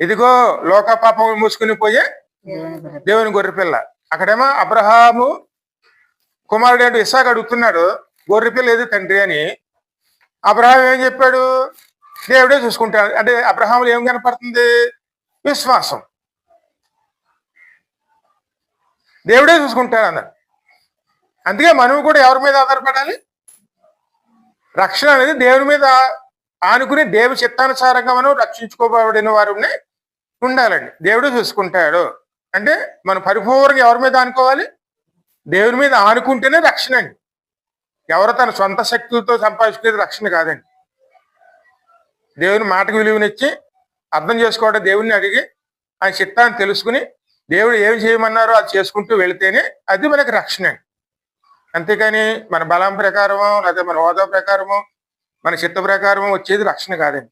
ఇదిగో లోక పాపం మూసుకుని పోయే దేవుని గొర్రె గొర్రెపిల్ల. అక్కడేమో అబ్రహాము కుమారుడు ఏంటో ఇసాక్ అడుగుతున్నాడు గొర్రెపిల్ల ఏది తండ్రి అని? అబ్రహాం ఏం చెప్పాడు? దేవుడే చూసుకుంటాడు. అంటే అబ్రహాములు ఏం కనపడుతుంది? విశ్వాసం. దేవుడే చూసుకుంటాడు అన్నాడు. అందుకే మనం కూడా ఎవరి మీద ఆధారపడాలి? రక్షణ అనేది దేవుని మీద ఆనుకుని దేవు చిత్తానుసారంగా మనం రక్షించుకోబడిన వారిని ఉండాలండి. దేవుడు చూసుకుంటాడు. అంటే మనం పరిపూర్ణంగా ఎవరి మీద ఆనుకోవాలి? దేవుని మీద ఆనుకుంటేనే రక్షణ అండి. ఎవరు తన సొంత శక్తులతో సంపాదించుకునేది రక్షణ కాదండి. దేవుని మాటకు విలువనిచ్చి అర్థం చేసుకోవడం దేవుణ్ణి అడిగి ఆయన చిత్తాన్ని తెలుసుకుని దేవుడు ఏమి చేయమన్నారో అది చేసుకుంటూ వెళితేనే అది మనకి రక్షణ అండి. అంతేకాని మన బలం ప్రకారమో లేదా మన హోదా ప్రకారమో మన చిత్త ప్రకారం వచ్చేది రక్షణ కాదండి.